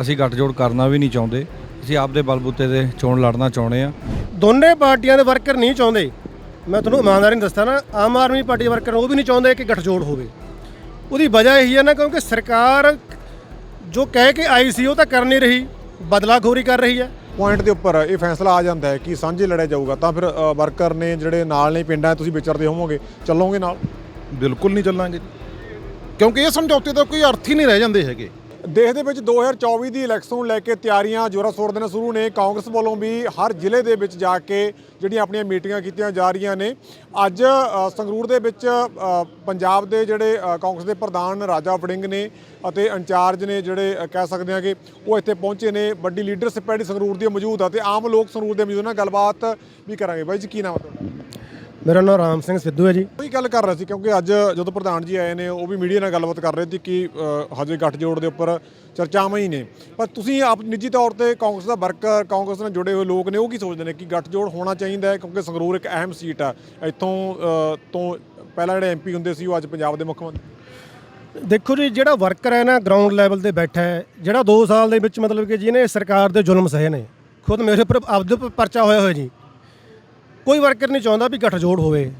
ਅਸੀਂ ਗੱਠਜੋੜ ਕਰਨਾ ਵੀ ਨਹੀਂ ਚਾਹੁੰਦੇ। ਅਸੀਂ ਆਪਦੇ ਬਲਬੂਤੇ ਤੇ ਚੋਣ ਲੜਨਾ ਚਾਹੁੰਦੇ ਆ ਦੋਨੇ ਪਾਰਟੀਆਂ ਦੇ ਵਰਕਰ ਨਹੀਂ ਚਾਹੁੰਦੇ। ਮੈਂ ਤੁਹਾਨੂੰ ਇਮਾਨਦਾਰੀ ਨਾਲ ਦੱਸਦਾ ਨਾ ਆਮ ਆਦਮੀ ਪਾਰਟੀ ਦੇ ਵਰਕਰ ਉਹ ਵੀ ਨਹੀਂ ਚਾਹੁੰਦੇ ਕਿ ਗੱਠਜੋੜ ਹੋਵੇ। ਉਹਦੀ ਵਜ੍ਹਾ ਇਹੀ ਹੈ ਨਾ ਕਿਉਂਕਿ ਸਰਕਾਰ ਜੋ ਕਹਿ ਕੇ ਆਈ ਸੀ ਉਹ ਤਾਂ ਕਰ ਨਹੀਂ ਰਹੀ ਬਦਲਾਖੋਰੀ ਕਰ ਰਹੀ ਹੈ। ਪੁਆਇੰਟ ਦੇ ਉੱਪਰ ਇਹ ਫੈਸਲਾ ਆ ਜਾਂਦਾ ਹੈ ਕਿ ਸਾਂਝੇ ਲੜਿਆ ਜਾਊਗਾ ਤਾਂ ਫਿਰ ਅ, ਵਰਕਰ ਨੇ ਜਿਹੜੇ ਨਾਲ ਨੇ ਪਿੰਡਾਂ 'ਚ ਤੁਸੀਂ ਵਿਚਰਦੇ ਹੋਵੋਗੇ ਚੱਲੋਗੇ ਨਾਲ? ਬਿਲਕੁਲ ਨਹੀਂ ਚੱਲਾਂਗੇ। ਕਿਉਂਕਿ ਇਹ ਸਮਝੌਤੇ ਦਾ ਕੋਈ ਅਰਥ ਹੀ ਨਹੀਂ ਰਹਿ ਜਾਂਦੇ ਹੈਗੇ। ਦੇਸ਼ ਦੇ ਵਿੱਚ 2024 ਦੀ ਇਲੈਕਸ਼ਨ ਨੂੰ ਲੈ ਕੇ ਤਿਆਰੀਆਂ ਜੋਰਾਂ ਸ਼ੋਰ ਦੇ ਨਾਲ ਸ਼ੁਰੂ ਨੇ। ਕਾਂਗਰਸ ਵੱਲੋਂ ਵੀ ਹਰ ਜ਼ਿਲ੍ਹੇ ਦੇ ਵਿੱਚ ਜਾ ਕੇ ਜਿਹੜੀਆਂ ਆਪਣੀਆਂ ਮੀਟਿੰਗਾਂ ਕੀਤੀਆਂ ਜਾ ਰਹੀਆਂ ਨੇ। ਅੱਜ ਸੰਗਰੂਰ ਦੇ ਵਿੱਚ ਪੰਜਾਬ ਦੇ ਜਿਹੜੇ ਕਾਂਗਰਸ ਦੇ ਪ੍ਰਧਾਨ ਰਾਜਾ ਵੜਿੰਗ ਨੇ ਅਤੇ ਇੰਚਾਰਜ ਨੇ ਜਿਹੜੇ ਕਹਿ ਸਕਦੇ ਹਾਂ ਕਿ ਉਹ ਇੱਥੇ ਪਹੁੰਚੇ ਨੇ। ਵੱਡੀ ਲੀਡਰਸ਼ਿਪ ਹੈ ਜਿਹੜੀ ਸੰਗਰੂਰ ਦੀ ਮੌਜੂਦ ਆ ਤੇ ਆਮ ਲੋਕ ਸੰਗਰੂਰ ਦੇ ਮੌਜੂਦ ਨਾਲ ਗੱਲਬਾਤ ਵੀ ਕਰਾਂਗੇ। ਬਾਈ ਜੀ, ਕੀ ਨਾਮ ਹੈ ਤੁਹਾਡਾ? ਮੇਰਾ ਨਾਮ ਰਾਮ ਸਿੰਘ ਸਿੱਧੂ ਹੈ ਜੀ। ਉਹੀ ਗੱਲ ਕਰ ਰਹੇ ਸੀ ਕਿਉਂਕਿ ਅੱਜ ਜਦੋਂ ਪ੍ਰਧਾਨ ਜੀ ਆਏ ਨੇ ਉਹ ਵੀ ਮੀਡੀਆ ਨਾਲ ਗੱਲਬਾਤ ਕਰ ਰਹੇ ਸੀ ਕਿ ਹਜੇ ਗੱਠਜੋੜ ਦੇ ਉੱਪਰ ਚਰਚਾਵਾਂ ਹੀ ਨੇ। ਪਰ ਤੁਸੀਂ ਆਪ ਨਿੱਜੀ ਤੌਰ ਤੇ ਕਾਂਗਰਸ ਦਾ ਵਰਕਰ ਕਾਂਗਰਸ ਨਾਲ ਜੁੜੇ ਹੋਏ ਲੋਕ ਨੇ ਉਹ ਕੀ ਸੋਚਦੇ ਨੇ ਕਿ ਗੱਠਜੋੜ ਹੋਣਾ ਚਾਹੀਦਾ ਹੈ ਕਿਉਂਕਿ ਸੰਗਰੂਰ ਇੱਕ ਅਹਿਮ ਸੀਟ ਆ। ਇੱਥੋਂ ਤੋਂ ਪਹਿਲਾਂ ਜਿਹੜੇ ਐਮਪੀ ਹੁੰਦੇ ਸੀ ਉਹ ਅੱਜ ਪੰਜਾਬ ਦੇ ਮੁੱਖ ਮੰਤਰੀ। ਦੇਖੋ ਜੀ ਜਿਹੜਾ ਵਰਕਰ ਹੈ ਨਾ ਗਰਾਊਂਡ ਲੈਵਲ ਤੇ ਬੈਠਾ ਹੈ ਜਿਹੜਾ 2 ਸਾਲ ਦੇ ਵਿੱਚ ਮਤਲਬ ਕਿ ਜਿਹਨੇ ਸਰਕਾਰ ਦੇ ਜ਼ੁਲਮ ਸਹੇ ਨੇ ਖੁਦ ਮੇਰੇ ਉੱਪਰ ਆਪਦੇ ਪਰਚਾ ਹੋਇਆ ਹੋਇਆ ਜੀ। ਕੋਈ ਵਰਕਰ ਨਹੀਂ ਚਾਹੁੰਦਾ ਵੀ ਗੱਠਜੋੜ ਹੋਵੇ।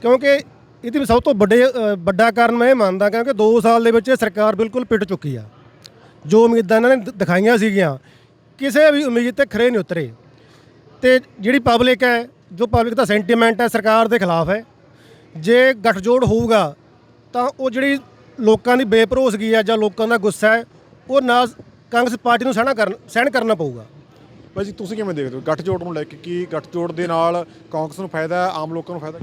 ਕਿਉਂਕਿ ਇਹਦੀ ਵਿੱਚ ਸਭ ਤੋਂ ਵੱਡੇ ਅ, ਵੱਡਾ ਕਾਰਨ ਮੈਂ ਇਹ ਮੰਨਦਾ ਕਿਉਂਕਿ 2 ਸਾਲ ਦੇ ਵਿੱਚ ਇਹ ਸਰਕਾਰ ਬਿਲਕੁਲ ਪਿੱਟ ਚੁੱਕੀ ਆ। ਜੋ ਉਮੀਦਾਂ ਇਹਨਾਂ ਨੇ ਦ- ਦਿਖਾਈਆਂ ਸੀਗੀਆਂ ਕਿਸੇ ਵੀ ਉਮੀਦ ਤੇ ਖਰੇ ਨਹੀਂ ਉਤਰੇ। ਤੇ ਜਿਹੜੀ ਪਬਲਿਕ ਹੈ ਜੋ ਪਬਲਿਕ ਦਾ ਸੈਂਟੀਮੈਂਟ ਹੈ ਸਰਕਾਰ ਦੇ ਖਿਲਾਫ ਹੈ। ਜੇ ਗੱਠਜੋੜ ਹੋਊਗਾ ਤਾਂ ਉਹ ਜਿਹੜੀ ਲੋਕਾਂ ਦੀ ਬੇਭਰੋਸਗੀ ਹੈ ਜਾਂ ਲੋਕਾਂ ਦਾ ਗੁੱਸਾ ਹੈ ਉਹ ਨਾ ਕਾਂਗਰਸ ਪਾਰਟੀ ਨੂੰ ਸਹਿਣਾ ਕਰਨ ਸਹਿਣ ਕਰਨਾ ਪਊਗਾ। ਬਾਈ ਜੀ, ਤੁਸੀਂ ਕਿਵੇਂ ਦੇਖਦੇ ਹੋ? ਗੱਠਜੋੜ ਨੂੰ ਲੈ ਕੇ ਕੀ ਗੱਠਜੋੜ ਦੇ ਨਾਲ ਕਾਂਗਰਸ ਨੂੰ ਫਾਇਦਾ ਹੈ, ਆਮ ਲੋਕਾਂ ਨੂੰ ਫਾਇਦਾ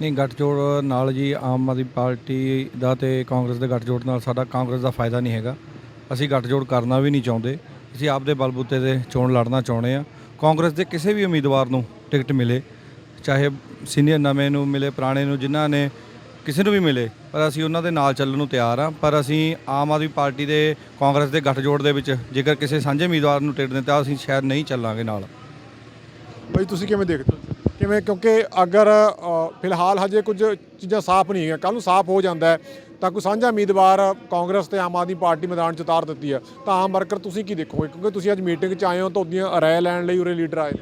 ਨਹੀਂ, ਗੱਠਜੋੜ ਨਾਲ ਜੀ ਆਮ ਆਦਮੀ ਪਾਰਟੀ ਦਾ ਤੇ ਕਾਂਗਰਸ ਦੇ ਗੱਠਜੋੜ ਨਾਲ ਸਾਡਾ ਕਾਂਗਰਸ ਦਾ ਫਾਇਦਾ ਨਹੀਂ ਹੈਗਾ। ਅਸੀਂ ਗੱਠਜੋੜ ਕਰਨਾ ਵੀ ਨਹੀਂ ਚਾਹੁੰਦੇ। ਅਸੀਂ ਆਪਦੇ ਬਲਬੂਤੇ ਦੇ ਚੋਣ ਲੜਨਾ ਚਾਹੁੰਦੇ ਆ ਕਾਂਗਰਸ ਦੇ ਕਿਸੇ ਵੀ ਉਮੀਦਵਾਰ ਨੂੰ ਟਿਕਟ ਮਿਲੇ, ਚਾਹੇ ਸੀਨੀਅਰ ਨਵੇਂ ਨੂੰ ਮਿਲੇ, ਪੁਰਾਣੇ ਨੂੰ, ਜਿਨ੍ਹਾਂ ਨੇ ਕਿਸੇ ਨੂੰ ਵੀ ਮਿਲੇ ਪਰ ਅਸੀਂ ਉਹਨਾਂ ਦੇ ਨਾਲ ਚੱਲਣ ਨੂੰ ਤਿਆਰ ਆ ਪਰ ਅਸੀਂ ਆਮ ਆਦਮੀ ਪਾਰਟੀ ਦੇ ਕਾਂਗਰਸ ਦੇ ਗੱਠਜੋੜ ਦੇ ਵਿੱਚ ਜੇਕਰ ਕਿਸੇ ਸਾਂਝੇ ਉਮੀਦਵਾਰ ਨੂੰ ਟਿਕਟ ਦਿੱਤਾ ਅਸੀਂ ਸ਼ਾਇਦ ਨਹੀਂ ਚੱਲਾਂਗੇ ਨਾਲ। ਬਾਈ ਤੁਸੀਂ ਕਿਵੇਂ ਦੇਖਦੇ ਹੋ? ਕਿਵੇਂ ਕਿਉਂਕਿ ਅਗਰ ਫਿਲਹਾਲ ਹਜੇ ਕੁਝ ਚੀਜ਼ਾਂ ਸਾਫ਼ ਨਹੀਂ ਹੈਗੀਆਂ। ਕੱਲ ਨੂੰ ਸਾਫ਼ ਹੋ ਜਾਂਦਾ ਤਾਂ ਕੋਈ ਸਾਂਝਾ ਉਮੀਦਵਾਰ ਕਾਂਗਰਸ ਤੇ ਆਮ ਆਦਮੀ ਪਾਰਟੀ ਮੈਦਾਨ 'ਚ ਉਤਾਰ ਦਿੱਤੀ ਹੈ। ਤਾਂ ਆਮ ਵਰਕਰ ਤੁਸੀਂ ਕੀ ਦੇਖੋਗੇ? ਕਿਉਂਕਿ ਤੁਸੀਂ ਅੱਜ ਮੀਟਿੰਗ 'ਚ ਆਏ ਹੋ ਤਾਂ ਉਹਦੀਆਂ ਰਾਏ ਲੈਣ ਲਈ ਉਰੇ ਲੀਡਰ ਆਏ।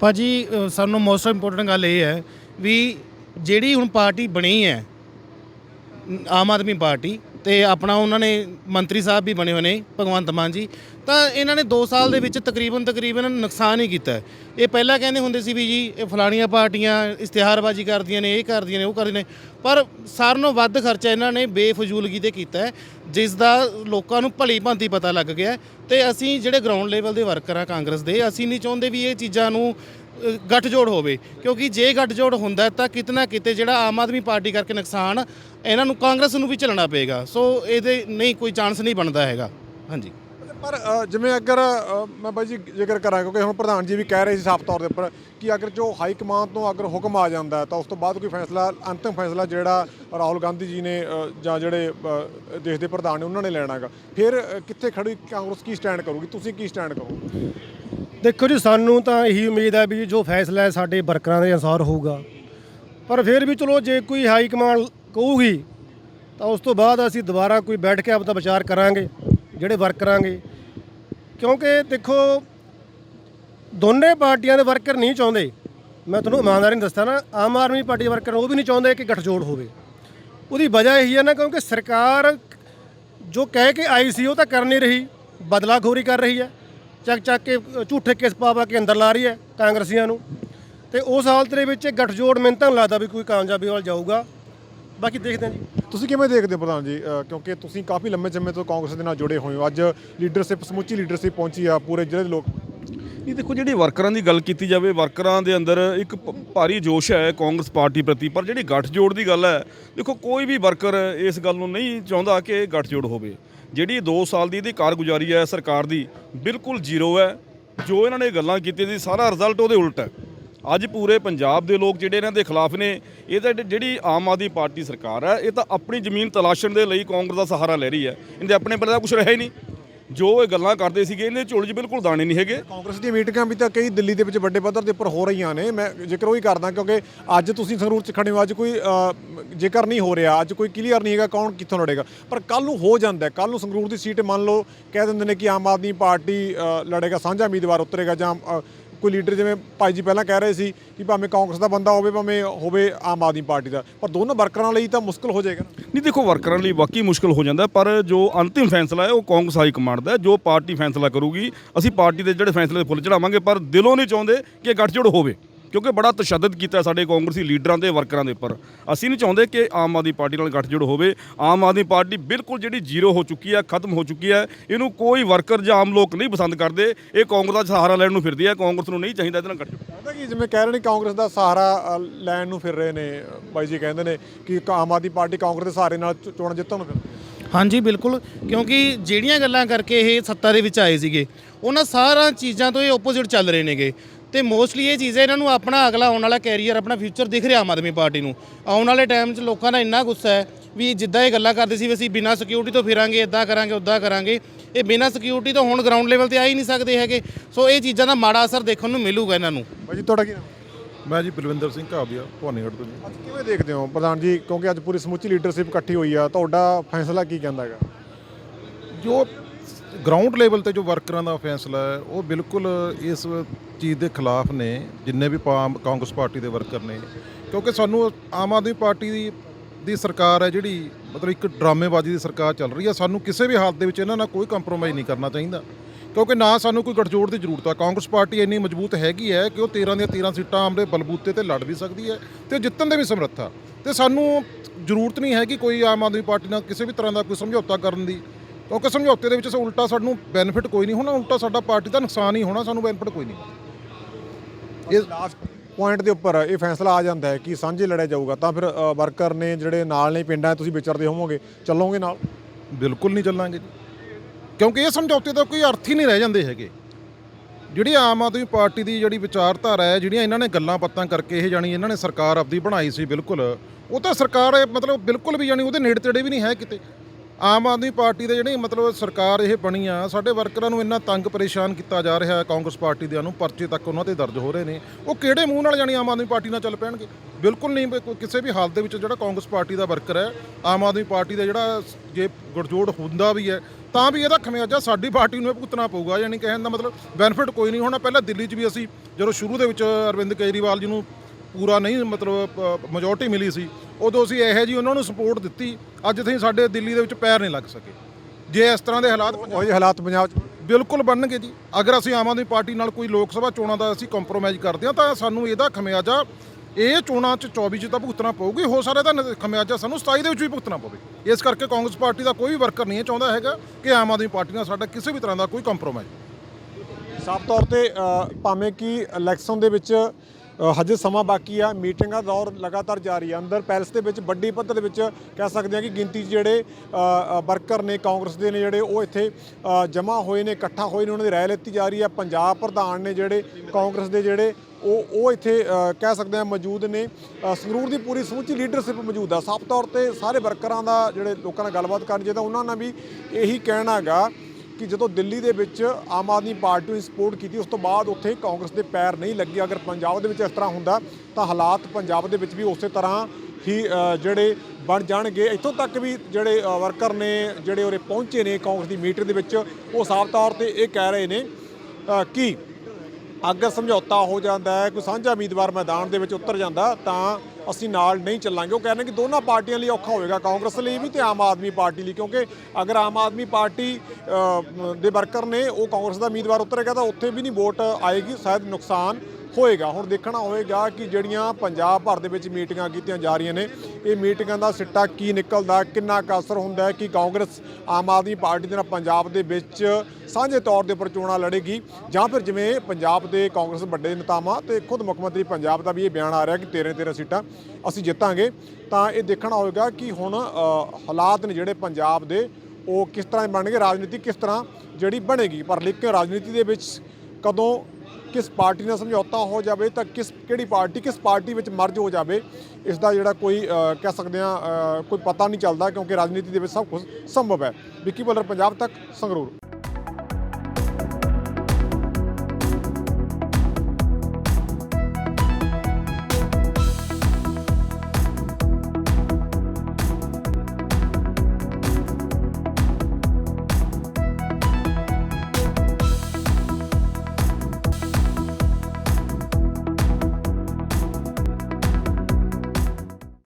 ਭਾਜੀ ਸਾਨੂੰ ਮੋਸਟ ਇੰਪੋਰਟੈਂਟ ਗੱਲ ਇਹ ਹੈ ਵੀ ਜਿਹੜੀ ਹੁਣ ਪਾਰਟੀ ਬਣੀ ਹੈ, ਆਮ ਆਦਮੀ ਪਾਰਟੀ ਤੇ ਆਪਣਾ ਉਹਨਾਂ ਨੇ ਮੰਤਰੀ ਸਾਹਿਬ ਵੀ ਬਣੇ ਹੋਏ ਨੇ, ਭਗਵੰਤ ਮਾਨ ਜੀ, ਤਾਂ ਇਹਨਾਂ ਨੇ 2 ਸਾਲ ਦੇ ਵਿੱਚ ਤਕਰੀਬਨ ਤਕਰੀਬਨ ਨੁਕਸਾਨ ਹੀ ਕੀਤਾ ਇਹ ਪਹਿਲਾਂ ਕਹਿੰਦੇ ਹੁੰਦੇ ਸੀ ਵੀ ਜੀ, ਇਹ ਫਲਾਣੀਆਂ ਪਾਰਟੀਆਂ ਇਸ਼ਤਿਹਾਰਬਾਜ਼ੀ ਕਰਦੀਆਂ ਨੇ, ਇਹ ਕਰਦੀਆਂ ਨੇ, ਉਹ ਕਰਦੀਆਂ ਨੇ, ਪਰ ਸਾਰਿਆਂ ਨਾਲੋਂ ਵੱਧ ਖਰਚਾ ਇਹਨਾਂ ਨੇ ਬੇਫਜ਼ੂਲਗੀ ਤੇ ਕੀਤਾ ਜਿਸ ਦਾ ਲੋਕਾਂ ਨੂੰ ਭਲੀ ਭਾਂਤੀ ਪਤਾ ਲੱਗ ਗਿਆ ਹੈ। ਤੇ ਅਸੀਂ ਜਿਹੜੇ ਗਰਾਊਂਡ ਲੈਵਲ ਦੇ ਵਰਕਰ ਆ ਕਾਂਗਰਸ ਦੇ, ਅਸੀਂ ਨਹੀਂ ਚਾਹੁੰਦੇ ਵੀ ਇਹ ਚੀਜ਼ਾਂ ਨੂੰ ਗੱਠਜੋੜ ਹੋਵੇ, ਕਿਉਂਕਿ ਜੇ ਗੱਠਜੋੜ ਹੁੰਦਾ ਤਾਂ ਕਿਤੇ ਨਾ ਕਿਤੇ ਜਿਹੜਾ ਆਮ ਆਦਮੀ ਪਾਰਟੀ ਕਰਕੇ ਨੁਕਸਾਨ ਇਹਨਾਂ ਨੂੰ ਕਾਂਗਰਸ ਨੂੰ ਵੀ ਝੱਲਣਾ ਪਏਗਾ। ਸੋ ਇਹਦੇ ਨਹੀਂ ਕੋਈ ਚਾਂਸ ਨਹੀਂ ਬਣਦਾ ਹੈਗਾ। ਹਾਂਜੀ। ਪਰ ਜਿਵੇਂ ਅਗਰ ਮੈਂ ਬਾਈ ਜੀ ਜ਼ਿਕਰ ਕਰਾਂ, ਕਿਉਂਕਿ ਹੁਣ ਪ੍ਰਧਾਨ ਜੀ ਵੀ ਕਹਿ ਰਹੇ ਸੀ ਸਾਫ਼ ਤੌਰ ਦੇ ਉੱਪਰ ਕਿ ਅਗਰ ਜੋ ਹਾਈ ਕਮਾਂਡ ਤੋਂ ਅਗਰ ਹੁਕਮ ਆ ਜਾਂਦਾ, ਤਾਂ ਉਸ ਤੋਂ ਬਾਅਦ ਕੋਈ ਫੈਸਲਾ, ਅੰਤਿਮ ਫੈਸਲਾ ਜਿਹੜਾ ਰਾਹੁਲ ਗਾਂਧੀ ਜੀ ਨੇ ਜਾਂ ਜਿਹੜੇ ਦੇਸ਼ ਦੇ ਪ੍ਰਧਾਨ ਨੇ, ਉਹਨਾਂ ਨੇ ਲੈਣਾ ਹੈਗਾ ਫਿਰ ਕਿੱਥੇ ਖੜੀ ਕਾਂਗਰਸ ਕੀ ਸਟੈਂਡ ਕਰੂਗੀ? ਤੁਸੀਂ ਕੀ ਸਟੈਂਡ ਕਰੋਗੇ? ਦੇਖੋ ਜੀ, ਸਾਨੂੰ ਤਾਂ ਇਹੀ ਉਮੀਦ ਹੈ ਵੀ ਜੋ ਫੈਸਲਾ ਹੈ ਸਾਡੇ ਵਰਕਰਾਂ ਦੇ ਅਨੁਸਾਰ ਹੋਊਗਾ। ਪਰ ਫਿਰ ਵੀ ਚਲੋ, ਜੇ ਕੋਈ ਹਾਈ ਕਮਾਂਡ ਕਹੂਗੀ, ਤਾਂ ਉਸ ਤੋਂ ਬਾਅਦ ਅਸੀਂ ਦੁਬਾਰਾ ਕੋਈ ਬੈਠ ਕੇ ਆਪਦਾ ਵਿਚਾਰ ਕਰਾਂਗੇ, ਜਿਹੜੇ ਵਰਕਰਾਂਗੇ ਕਿਉਂਕਿ ਦੇਖੋ, ਦੋਨੇ ਪਾਰਟੀਆਂ ਦੇ ਵਰਕਰ ਨਹੀਂ ਚਾਹੁੰਦੇ। ਮੈਂ ਤੁਹਾਨੂੰ ਇਮਾਨਦਾਰੀ ਨਾਲ ਦੱਸਦਾ ਨਾ, ਆਮ ਆਦਮੀ ਪਾਰਟੀ ਦੇ ਵਰਕਰ ਉਹ ਵੀ ਨਹੀਂ ਚਾਹੁੰਦੇ ਕਿ ਗਠਜੋੜ ਹੋਵੇ। ਉਹਦੀ ਵਜ੍ਹਾ ਇਹੀ ਹੈ ਨਾ, ਕਿਉਂਕਿ ਸਰਕਾਰ ਜੋ ਕਹਿ ਕੇ ਆਈ ਸੀ, ਉਹ ਤਾਂ ਕਰ ਨਹੀਂ ਰਹੀ, ਬਦਲਾਖੋਰੀ ਕਰ ਰਹੀ ਹੈ। ਚੱਕ ਚੱਕ ਕੇ ਝੂਠੇ ਕੇਸ ਪਾ ਪਾ ਕੇ ਅੰਦਰ ਲਾ ਰਹੀ ਹੈ ਕਾਂਗਰਸੀਆਂ ਨੂੰ। ਤੇ ਉਸ ਹਾਲਤ ਦੇ ਵਿੱਚ ਗੱਠਜੋੜ ਮੈਨੂੰ ਤਾਂ ਨਹੀਂ ਲੱਗਦਾ ਵੀ ਕੋਈ ਕਾਮਯਾਬੀ ਵੱਲ ਜਾਊਗਾ। ਬਾਕੀ ਦੇਖਦੇ ਹਾਂ ਜੀ। ਤੁਸੀਂ ਕਿਵੇਂ ਦੇਖਦੇ ਹੋ ਪ੍ਰਧਾਨ ਜੀ? ਅ, ਕਿਉਂਕਿ ਤੁਸੀਂ ਕਾਫੀ ਲੰਮੇ ਸਮੇਂ ਤੋਂ ਕਾਂਗਰਸ ਦੇ ਨਾਲ ਜੁੜੇ ਹੋਏ ਹੋ। ਅੱਜ ਲੀਡਰਸ਼ਿਪ ਸਮੁੱਚੀ ਲੀਡਰਸ਼ਿਪ ਪਹੁੰਚੀ ਆ ਪੂਰੇ ਜ਼ਿਲ੍ਹੇ ਦੇ ਲੋਕ। ਇਹ ਦੇਖੋ ਜਿਹੜੀ ਵਰਕਰਾਂ ਦੀ ਗੱਲ ਕੀਤੀ ਜਾਵੇ ਵਰਕਰਾਂ ਦੇ ਅੰਦਰ ਇੱਕ ਭ- ਭਾਰੀ ਜੋਸ਼ ਹੈ ਕਾਂਗਰਸ ਪਾਰਟੀ ਪ੍ਰਤੀ ਪਰ ਜਿਹੜੀ ਗੱਠਜੋੜ ਦੀ ਗੱਲ ਹੈ ਦੇਖੋ ਕੋਈ ਵੀ ਵਰਕਰ ਇਸ ਗੱਲ ਨੂੰ ਨਹੀਂ ਚਾਹੁੰਦਾ ਕਿ ਇਹ ਗੱਠਜੋੜ ਹੋਵੇ। ਜਿਹੜੀ 2 ਸਾਲ ਦੀ ਇਹਦੀ ਕਾਰਗੁਜ਼ਾਰੀ ਹੈ ਸਰਕਾਰ ਦੀ, ਬਿਲਕੁਲ ਜ਼ੀਰੋ ਹੈ। ਜੋ ਇਹਨਾਂ ਨੇ ਗੱਲਾਂ ਕੀਤੀਆਂ ਸੀ, ਸਾਰਾ ਰਿਜ਼ਲਟ ਉਹਦੇ ਉਲਟ ਹੈ। ਅੱਜ ਪੂਰੇ ਪੰਜਾਬ ਦੇ ਲੋਕ ਜਿਹੜੇ ਇਹਨਾਂ ਦੇ ਖਿਲਾਫ ਨੇ, ਇਹ ਤਾਂ ਜਿਹੜੀ ਆਮ ਆਦਮੀ ਪਾਰਟੀ ਸਰਕਾਰ ਹੈ, ਇਹ ਤਾਂ ਆਪਣੀ ਜ਼ਮੀਨ ਤਲਾਸ਼ਣ ਦੇ ਲਈ ਕਾਂਗਰਸ ਦਾ ਸਹਾਰਾ ਲੈ ਰਹੀ ਹੈ। ਇਹਦੇ ਆਪਣੇ ਪੱਲੇ ਦਾ ਕੁਝ ਰਿਹਾ ਹੀ ਨਹੀਂ। ਜੋ ਇਹ ਗੱਲਾਂ ਕਰਦੇ ਸੀਗੇ, ਇਹਦੇ ਝੋਲੇ 'ਚ ਬਿਲਕੁਲ ਦਾਣੇ ਨਹੀਂ ਹੈਗੇ। ਕਾਂਗਰਸ ਦੀਆਂ ਮੀਟਿੰਗਾਂ ਵੀ ਤਾਂ ਕਈ ਦਿੱਲੀ ਦੇ ਵਿੱਚ ਵੱਡੇ ਪੱਧਰ ਦੇ ਉੱਪਰ ਹੋ ਰਹੀਆਂ ਨੇ। ਮੈਂ ਜ਼ਿਕਰ ਉਹੀ ਕਰਦਾ, ਕਿਉਂਕਿ ਅੱਜ ਤੁਸੀਂ ਸੰਗਰੂਰ ਚ ਖੜੇ ਹੋ, ਅੱਜ ਕੋਈ ਜ਼ਿਕਰ ਨਹੀਂ ਹੋ ਰਿਹਾ, ਅੱਜ ਕੋਈ ਕਲੀਅਰ ਨਹੀਂ ਹੈਗਾ ਕੌਣ ਕਿੱਥੋਂ ਲੜੇਗਾ। ਪਰ ਕੱਲ ਨੂੰ ਹੋ ਜਾਂਦਾ ਕੱਲ ਨੂੰ ਸੰਗਰੂਰ ਦੀ ਸੀਟ ਮੰਨ ਲਓ, ਕਹਿ ਦਿੰਦੇ ਨੇ ਕਿ ਆਮ ਆਦਮੀ ਪਾਰਟੀ ਲੜੇਗਾ, ਸਾਂਝਾ ਉਮੀਦਵਾਰ ਉਤਰੇਗਾ ਜਾਂ ਕੋਈ ਲੀਡਰ ਜਿਵੇਂ ਭਾਈ ਜੀ ਪਹਿਲਾਂ ਕਹਿ ਰਹੇ ਸੀ ਕਿ ਭਾਵੇਂ ਕਾਂਗਰਸ ਦਾ ਬੰਦਾ ਹੋਵੇ, ਭਾਵੇਂ ਹੋਵੇ ਆਮ ਆਦਮੀ ਪਾਰਟੀ ਦਾ, ਪਰ ਦੋਨੋਂ ਵਰਕਰਾਂ ਲਈ ਤਾਂ ਮੁਸ਼ਕਲ ਹੋ ਜਾਏਗਾ ਨਹੀਂ ਦੇਖੋ, ਵਰਕਰਾਂ ਲਈ ਵਾਕਈ ਮੁਸ਼ਕਲ ਹੋ ਜਾਂਦਾ, ਪਰ ਜੋ ਅੰਤਿਮ ਫੈਸਲਾ ਹੈ, ਉਹ ਕਾਂਗਰਸ ਹਾਈ ਕਮਾਂਡ ਦਾ ਜੋ ਪਾਰਟੀ ਫੈਸਲਾ ਕਰੂਗੀ, ਅਸੀਂ ਪਾਰਟੀ ਦੇ ਜਿਹੜੇ ਫੈਸਲੇ ਦੇ ਫੁੱਲ ਚੜਾਵਾਂਗੇ, ਪਰ ਦਿਲੋਂ ਨਹੀਂ ਚਾਹੁੰਦੇ ਕਿ ਗੱਠਜੋੜ ਹੋਵੇ। ਕਿਉਂਕਿ ਬੜਾ ਤਸ਼ੱਦਦ ਕੀਤਾ ਸਾਡੇ ਕਾਂਗਰਸੀ ਲੀਡਰਾਂ ਦੇ ਵਰਕਰਾਂ ਦੇ ਉੱਪਰ। ਅਸੀਂ ਨਹੀਂ ਚਾਹੁੰਦੇ ਕਿ ਆਮ ਆਦਮੀ ਪਾਰਟੀ ਨਾਲ ਗੱਠਜੋੜ ਹੋਵੇ। ਆਮ ਆਦਮੀ ਪਾਰਟੀ ਬਿਲਕੁਲ ਜਿਹੜੀ ਜ਼ੀਰੋ ਹੋ ਚੁੱਕੀ ਹੈ ਖਤਮ ਹੋ ਚੁੱਕੀ ਹੈ। ਇਹਨੂੰ ਕੋਈ ਵਰਕਰ ਜਾਂ ਆਮ ਲੋਕ ਨਹੀਂ ਪਸੰਦ ਕਰਦੇ। ਇਹ ਕਾਂਗਰਸ ਦਾ ਸਹਾਰਾ ਲੈਣ ਨੂੰ ਫਿਰਦੀ ਹੈ। ਕਾਂਗਰਸ ਨੂੰ ਨਹੀਂ ਚਾਹੀਦਾ ਇਹਦੇ ਨਾਲ ਗੱਠਜੋੜ। ਲੱਗਦਾ ਕਿ ਜਿਵੇਂ ਕਹਿ ਰਹੇ ਨੇ ਕਾਂਗਰਸ ਦਾ ਸਹਾਰਾ ਲੈਣ ਨੂੰ ਫਿਰ ਰਹੇ ਨੇ ਬਾਈ ਜੀ ਕਹਿੰਦੇ ਨੇ ਕਿ ਆਮ ਆਦਮੀ ਪਾਰਟੀ ਕਾਂਗਰਸ ਦੇ ਸਹਾਰੇ ਨਾਲ ਚੋਣਾਂ ਜਿੱਤਣ ਨੂੰ ਫਿਰਦੀ ਹੈ ਹਾਂਜੀ ਬਿਲਕੁਲ। ਕਿਉਂਕਿ ਜਿਹੜੀਆਂ ਗੱਲਾਂ ਕਰਕੇ ਇਹ ਸੱਤਾ ਦੇ ਵਿੱਚ ਆਏ ਸੀਗੇ ਉਹਨਾਂ ਸਾਰਾ ਚੀਜ਼ਾਂ ਤੋਂ ਇਹ ਆਪੋਜ਼ਿਟ ਚੱਲ ਰਹੇ ਨੇਗੇ। ਤੇ ਮੋਸਟਲੀ ਇਹ ਚੀਜ਼ਾਂ ਇਹਨਾਂ ਨੂੰ ਆਪਣਾ ਅਗਲਾ ਆਉਣ ਵਾਲਾ ਕੈਰੀਅਰ ਆਪਣਾ ਫਿਊਚਰ ਦਿਖ ਰਿਹਾ ਆਮ ਆਦਮੀ ਪਾਰਟੀ ਨੂੰ। ਆਉਣ ਵਾਲੇ ਟਾਈਮ 'ਚ ਲੋਕਾਂ ਦਾ ਇੰਨਾ ਗੁੱਸਾ ਹੈ ਵੀ ਜਿੱਦਾਂ ਇਹ ਗੱਲਾਂ ਕਰਦੇ ਸੀ ਵੀ ਅਸੀਂ ਬਿਨਾਂ ਸਿਕਿਉਰਿਟੀ ਤੋਂ ਫਿਰਾਂਗੇ ਇਦਾਂ ਕਰਾਂਗੇ ਉਦਾਂ ਕਰਾਂਗੇ ਇਹ ਬਿਨਾਂ ਸਿਕਿਉਰਿਟੀ ਤੋਂ ਹੁਣ ਗਰਾਊਂਡ ਲੈਵਲ ਤੇ ਆ ਹੀ ਨਹੀਂ ਸਕਦੇ ਹੈਗੇ। ਸੋ ਇਹ ਚੀਜ਼ਾਂ ਦਾ ਮਾੜਾ ਅਸਰ ਦੇਖਣ ਨੂੰ ਮਿਲੂਗਾ ਇਹਨਾਂ ਨੂੰ। ਬਾਈ ਜੀ ਤੁਹਾਡਾ ਕੀ ਨਾਮ? ਮੈਂ ਜੀ ਬਲਵਿੰਦਰ ਸਿੰਘ ਘਾਬੀਆ ਭਵਾਨੀਗੜ੍ਹ ਤੋਂ ਜੀ। ਅੱਜ ਕਿਵੇਂ ਦੇਖਦੇ ਹੋ ਪ੍ਰਧਾਨ ਜੀ? ਕਿਉਂਕਿ ਅੱਜ ਪੂਰੀ ਸਮੁੱਚੀ ਲੀਡਰਸ਼ਿਪ ਇਕੱਠੀ ਹੋਈ ਆ ਤੁਹਾਡਾ ਫੈਸਲਾ ਕੀ ਕਹਿੰਦਾ ਹੈਗਾ? ਜੋ ਗਰਾਊਂਡ ਲੈਵਲ ਤੇ ਜੋ ਵਰਕਰਾਂ ਦਾ ਫੈਸਲਾ ਹੈ, ਉਹ ਬਿਲਕੁਲ ਇਸ ਚੀਜ਼ ਦੇ ਖਿਲਾਫ ਨੇ, ਜਿੰਨੇ ਵੀ ਪਾ- ਕਾਂਗਰਸ ਪਾਰਟੀ ਦੇ ਵਰਕਰ ਨੇ। ਕਿਉਂਕਿ ਸਾਨੂੰ ਆਮ ਆਦਮੀ ਪਾਰਟੀ ਦੀ ਦੀ ਸਰਕਾਰ ਹੈ ਜਿਹੜੀ, ਮਤਲਬ ਇੱਕ ਡਰਾਮੇਬਾਜ਼ੀ ਦੀ ਸਰਕਾਰ ਚੱਲ ਰਹੀ ਹੈ। ਸਾਨੂੰ ਕਿਸੇ ਵੀ ਹਾਲਤ ਦੇ ਵਿੱਚ ਇਹਨਾਂ ਨਾਲ ਕੋਈ ਕੰਪਰੋਮਾਈਜ਼ ਨਹੀਂ ਕਰਨਾ ਚਾਹੀਦਾ। ਕਿਉਂਕਿ ਨਾ ਸਾਨੂੰ ਕੋਈ ਗਠਜੋੜ ਦੀ ਜ਼ਰੂਰਤ ਆ। ਕਾਂਗਰਸ ਪਾਰਟੀ ਇੰਨੀ ਮਜ਼ਬੂਤ ਹੈਗੀ ਹੈ ਕਿ ਉਹ 13 ਦੀਆਂ 13 ਸੀਟਾਂ ਆਪਣੇ ਬਲਬੂਤੇ ਤੇ ਲੜ ਵੀ ਸਕਦੀ ਹੈ ਤੇ ਉਹ ਜਿੱਤਣ ਦੇ ਵੀ ਸਮਰੱਥਾ। ਤੇ ਸਾਨੂੰ ਜ਼ਰੂਰਤ ਨਹੀਂ ਹੈ ਕਿ ਕੋਈ ਆਮ ਆਦਮੀ ਪਾਰਟੀ ਨਾਲ ਕਿਸੇ ਵੀ ਤਰ੍ਹਾਂ ਦਾ ਕੋਈ ਸਮਝੌਤਾ ਕਰਨ ਦੀ। ਕਿਉਂਕਿ ਸਮਝੌਤੇ ਦੇ ਵਿੱਚ ਸ- ਉਲਟਾ ਸਾਨੂੰ ਬੈਨੀਫਿਟ ਕੋਈ ਨਹੀਂ ਹੋਣਾ ਉਲਟਾ ਸਾਡਾ ਪਾਰਟੀ ਦਾ ਨੁਕਸਾਨ ਹੀ ਹੋਣਾ ਸਾਨੂੰ ਬੈਨੀਫਿਟ ਕੋਈ ਨਹੀਂ ਇਹ ਲਾਸਟ ਪੁਆਇੰਟ ਦੇ ਉੱਪਰ ਇਹ ਫੈਸਲਾ ਆ ਜਾਂਦਾ ਹੈ ਕਿ ਸਾਂਝੇ ਲੜਿਆ ਜਾਊਗਾ ਤਾਂ ਫਿਰ ਵਰਕਰ ਨੇ ਜਿਹੜੇ ਨਾਲ ਨੇ ਪਿੰਡਾਂ ਤੁਸੀਂ ਵਿਚਰਦੇ ਹੋਵੋਗੇ ਚੱਲੋਗੇ ਨਾਲ? ਬਿਲਕੁਲ ਨਹੀਂ ਚੱਲਾਂਗੇ ਕਿਉਂਕਿ ਇਹ ਸਮਝੌਤੇ ਦਾ ਕੋਈ ਅਰਥ ਹੀ ਨਹੀਂ ਰਹਿ ਜਾਂਦੇ ਹੈਗੇ। ਜਿਹੜੀ ਆਮ ਆਦਮੀ ਪਾਰਟੀ ਦੀ ਜਿਹੜੀ ਵਿਚਾਰਧਾਰਾ ਹੈ ਜਿਹੜੀਆਂ ਇਹਨਾਂ ਨੇ ਗੱਲਾਂ ਪੱਤਾਂ ਕਰਕੇ ਇਹ ਜਾਣੀ ਇਹਨਾਂ ਨੇ ਸਰਕਾਰ ਆਪਦੀ ਬਣਾਈ ਸੀ ਬਿਲਕੁਲ ਉਹ ਤਾਂ ਸਰਕਾਰ ਮਤਲਬ ਬਿਲਕੁਲ ਵੀ ਜਾਣੀ ਉਹਦੇ ਨੇੜੇ ਤੇੜੇ ਵੀ ਨਹੀਂ ਹੈ ਕਿਤੇ। ਆਮ ਆਦਮੀ ਪਾਰਟੀ ਦੇ ਜਿਹੜੀ ਮਤਲਬ ਸਰਕਾਰ ਇਹ ਬਣੀ ਆ, ਸਾਡੇ ਵਰਕਰਾਂ ਨੂੰ ਇੰਨਾ ਤੰਗ ਪਰੇਸ਼ਾਨ ਕੀਤਾ ਜਾ ਰਿਹਾ ਹੈ ਕਾਂਗਰਸ ਪਾਰਟੀ ਦਿਆਂ ਨੂੰ, ਪਰਚੇ ਤੱਕ ਉਹਨਾਂ ਤੇ ਦਰਜ ਹੋ ਰਹੇ ਨੇ। ਉਹ ਕਿਹੜੇ ਮੂੰਹ ਨਾਲ ਜਾਣੀ ਆਮ ਆਦਮੀ ਪਾਰਟੀ ਨਾਲ ਚੱਲ ਪੈਣਗੇ? ਬਿਲਕੁਲ ਨਹੀਂ ਕਿਸੇ ਵੀ ਹਾਲਤ ਦੇ ਵਿੱਚ ਜਿਹੜਾ ਕਾਂਗਰਸ ਪਾਰਟੀ ਦਾ ਵਰਕਰ ਹੈ, ਆਮ ਆਦਮੀ ਪਾਰਟੀ ਦਾ ਜਿਹੜਾ ਜੇ ਗੜਜੋੜ ਹੁੰਦਾ ਵੀ ਹੈ, ਤਾਂ ਵੀ ਇਹਦਾ ਖਮਿਆਜਾ ਸਾਡੀ ਪਾਰਟੀ ਨੂੰ ਭੁਗਤਣਾ ਪਊਗਾ। ਯਾਨੀ ਕਹਿਣ ਦਾ ਮਤਲਬ ਬੈਨੀਫਿਟ ਕੋਈ ਨਹੀਂ ਹੋਣਾ। ਪਹਿਲਾਂ ਦਿੱਲੀ 'ਚ ਵੀ ਅਸੀਂ ਜਦੋਂ ਸ਼ੁਰੂ ਦੇ ਵਿੱਚ ਅਰਵਿੰਦ ਕੇਜਰੀਵਾਲ ਜੀ ਨੂੰ ਪੂਰਾ ਨਹੀਂ ਮਤਲਬ ਮੈਜੋਰਟੀ ਮਿਲੀ ਸੀ ਉਦੋਂ ਅਸੀਂ ਇਹੋ ਜੀ ਉਹਨਾਂ ਨੂੰ ਸਪੋਰਟ ਦਿੱਤੀ ਅੱਜ ਅਸੀਂ ਸਾਡੇ ਦਿੱਲੀ ਦੇ ਵਿੱਚ ਪੈਰ ਨਹੀਂ ਲੱਗ ਸਕੇ। ਜੇ ਇਸ ਤਰ੍ਹਾਂ ਦੇ ਹਾਲਾਤ ਉਹ ਜਿਹੇ ਹਾਲਾਤ ਪੰਜਾਬ 'ਚ ਬਿਲਕੁਲ ਬਣਨਗੇ ਜੀ। ਅਗਰ ਅਸੀਂ ਆਮ ਆਦਮੀ ਪਾਰਟੀ ਨਾਲ ਕੋਈ ਲੋਕ ਸਭਾ ਚੋਣਾਂ ਦਾ ਅਸੀਂ ਕੰਪਰੋਮਾਈਜ਼ ਕਰਦੇ ਹਾਂ ਤਾਂ ਸਾਨੂੰ ਇਹਦਾ ਖਮਿਆਜਾ ਇਹ ਚੋਣਾਂ 'ਚ 24 'ਚ ਤਾਂ ਭੁਗਤਣਾ ਪਊਗੀ ਹੋ ਸਕਦਾ ਨ- ਖਮਿਆਜਾ ਸਾਨੂੰ 27 ਦੇ ਵਿੱਚ ਵੀ ਭੁਗਤਣਾ ਪਵੇ। ਇਸ ਕਰਕੇ ਕਾਂਗਰਸ ਪਾਰਟੀ ਦਾ ਕੋਈ ਵੀ ਵਰਕਰ ਨਹੀਂ ਚਾਹੁੰਦਾ ਹੈਗਾ ਕਿ ਆਮ ਆਦਮੀ ਪਾਰਟੀ ਨਾਲ ਸਾਡਾ ਕਿਸੇ ਵੀ ਤਰ੍ਹਾਂ ਦਾ ਕੋਈ ਕੰਪਰੋਮਾਈਜ਼ ਸਾਫ਼ ਤੌਰ ਤੇ ਭਾਵੇਂ ਕਿ ਇਲੈਕਸ਼ਨ ਦੇ ਵਿੱਚ ਹਜੇ ਸਮਾਂ ਬਾਕੀ ਆ। ਮੀਟਿੰਗਾਂ ਦਾ ਦੌਰ ਲਗਾਤਾਰ ਜਾਰੀ ਆ। ਅੰਦਰ ਪੈਲਸ ਦੇ ਵਿੱਚ, ਵੱਡੀ ਪੱਧਰ ਦੇ ਵਿੱਚ ਕਹਿ ਸਕਦੇ ਆ ਕਿ ਗਿਣਤੀ 'ਚ ਜਿਹੜੇ ਵਰਕਰ ਨੇ, ਕਾਂਗਰਸ ਦੇ ਨੇ ਜਿਹੜੇ, ਉਹ ਇੱਥੇ ਜਮ੍ਹਾਂ ਹੋਏ ਨੇ, ਇਕੱਠਾ ਹੋਏ ਨੇ, ਉਹਨਾਂ ਦੀ ਰਾਏ ਲੈਤੀ ਜਾ ਰਹੀ ਆ। ਪੰਜਾਬ ਪ੍ਰਧਾਨ ਨੇ ਜਿਹੜੇ, ਕਾਂਗਰਸ ਦੇ ਜਿਹੜੇ, ਉਹ ਉਹ ਇੱਥੇ ਕਹਿ ਸਕਦੇ ਆ ਮੌਜੂਦ ਨੇ। ਸੰਗਰੂਰ ਦੀ ਪੂਰੀ ਸਮੁੱਚੀ ਲੀਡਰਸ਼ਿਪ ਮੌਜੂਦ ਆ। ਸਾਫ਼ ਤੌਰ ਤੇ ਸਾਰੇ ਵਰਕਰਾਂ ਦਾ, ਜਿਹੜੇ ਲੋਕਾਂ ਨਾਲ ਗੱਲਬਾਤ ਕਰਨੀ ਚਾਹੀਦਾ ਉਹਨਾਂ ਨਾਲ ਵੀ ਇਹੀ ਕਹਿਣਾ ਹੈਗਾ ਕਿ ਜਦੋਂ ਦਿੱਲੀ ਦੇ ਵਿੱਚ ਆਮ ਆਦਮੀ ਪਾਰਟੀ ਨੂੰ ਸਪੋਰਟ ਕੀਤੀ, ਉਸ ਤੋਂ ਬਾਅਦ ਉੱਥੇ ਕਾਂਗਰਸ ਦੇ ਪੈਰ ਨਹੀਂ ਲੱਗੇ। ਅਗਰ ਪੰਜਾਬ ਦੇ ਵਿੱਚ ਇਸ ਤਰ੍ਹਾਂ ਹੁੰਦਾ, ਤਾਂ ਹਾਲਾਤ ਪੰਜਾਬ ਦੇ ਵਿੱਚ ਵੀ ਉਸੇ ਤਰ੍ਹਾਂ ਹੀ ਜਿਹੜੇ ਬਣ ਜਾਣਗੇ। ਇੱਥੋਂ ਤੱਕ ਵੀ ਜਿਹੜੇ ਵਰਕਰ ਨੇ, ਜਿਹੜੇ ਉਰੇ ਪਹੁੰਚੇ ਨੇ ਕਾਂਗਰਸ ਦੀ ਮੀਟਿੰਗ ਦੇ ਵਿੱਚ, ਉਹ ਸਾਫ਼ ਤੌਰ ਤੇ ਇਹ ਕਹਿ ਰਹੇ ਨੇ ਕਿ ਅਗਰ ਸਮਝੌਤਾ ਹੋ ਜਾਂਦਾ ਹੈ, ਕੋਈ ਸਾਂਝਾ ਉਮੀਦਵਾਰ ਮੈਦਾਨ ਦੇ ਵਿੱਚ ਉਤਰ ਜਾਂਦਾ, ਤਾਂ ਅਸੀਂ ਨਾਲ ਨਹੀਂ ਚੱਲਾਂਗੇ। ਉਹ ਕਹਿੰਦੇ ਕਿ ਦੋਨਾਂ ਪਾਰਟੀਆਂ ਲਈ ਔਖਾ ਹੋਵੇਗਾ ਕਾਂਗਰਸ ਲਈ ਵੀ ਤੇ ਆਮ ਆਦਮੀ ਪਾਰਟੀ ਲਈ, ਕਿਉਂਕਿ ਅਗਰ ਆਮ ਆਦਮੀ ਪਾਰਟੀ ਦੇ ਵਰਕਰ ਨੇ, ਉਹ ਕਾਂਗਰਸ ਦਾ ਉਮੀਦਵਾਰ ਉਤਰੇਗਾ ਤਾਂ ਉੱਥੇ ਵੀ ਨਹੀਂ ਵੋਟ ਆਏਗੀ, ਸ਼ਾਇਦ ਨੁਕਸਾਨ ਹੋਏਗਾ। ਹੁਣ ਦੇਖਣਾ ਹੋਏਗਾ ਕਿ ਜਿਹੜੀਆਂ ਪੰਜਾਬ ਭਰ ਦੇ ਵਿੱਚ ਮੀਟਿੰਗਾਂ ਕੀਤੀਆਂ ਜਾ ਰਹੀਆਂ ਨੇ, ਇਹ ਮੀਟਿੰਗਾਂ ਦਾ ਸਿੱਟਾ ਕੀ ਨਿਕਲਦਾ, ਕਿੰਨਾ ਕੁ ਅਸਰ ਹੁੰਦਾ ਹੈ ਕਿ ਕਾਂਗਰਸ ਆਮ ਆਦਮੀ ਪਾਰਟੀ ਦੇ ਨਾਲ ਪੰਜਾਬ ਦੇ ਵਿੱਚ ਸਾਂਝੇ ਤੌਰ ਦੇ ਉੱਪਰ ਚੋਣਾਂ ਲੜੇਗੀ ਜਾਂ ਫਿਰ ਜਿਵੇਂ ਪੰਜਾਬ ਦੇ ਕਾਂਗਰਸ ਵੱਡੇ ਨੇਤਾਵਾਂ ਤੇ ਖੁਦ ਮੁੱਖ ਮੰਤਰੀ ਪੰਜਾਬ ਦਾ ਵੀ ਇਹ ਬਿਆਨ ਆ ਰਿਹਾ ਕਿ 13 13 ਸੀਟਾਂ ਅਸੀਂ ਜਿੱਤਾਂਗੇ। ਤਾਂ ਇਹ ਦੇਖਣਾ ਹੋਵੇਗਾ ਕਿ ਹੁਣ ਹਾਲਾਤ ਨੇ ਜਿਹੜੇ ਪੰਜਾਬ ਦੇ, ਉਹ ਕਿਸ ਤਰ੍ਹਾਂ ਦੇ ਬਣਨਗੇ, ਰਾਜਨੀਤੀ ਕਿਸ ਤਰ੍ਹਾਂ ਜਿਹੜੀ ਬਣੇਗੀ। ਪਰ ਲੇਕਿਨ ਰਾਜਨੀਤੀ ਦੇ ਵਿੱਚ ਕਦੋਂ ਕਿਸ ਪਾਰਟੀ ਨਾਲ ਸਮਝੌਤਾ ਹੋ ਜਾਵੇ ਤਾਂ ਕਿਸ ਕਿਹੜੀ ਪਾਰਟੀ, ਕਿਸ ਪਾਰਟੀ ਵਿੱਚ ਮਰਜ ਹੋ ਜਾਵੇ ਇਸ ਦਾ ਜਿਹੜਾ ਕੋਈ ਕਹਿ ਸਕਦੇ ਆ ਕੋਈ ਪਤਾ ਨਹੀਂ ਚੱਲਦਾ ਕਿਉਂਕਿ ਰਾਜਨੀਤੀ ਦੇ ਵਿੱਚ ਸਭ ਕੁਝ ਸੰਭਵ ਹੈ। ਵਿੱਕੀ ਬਲਰ ਪੰਜਾਬ ਤੱਕ ਸੰਗਰੂਰ।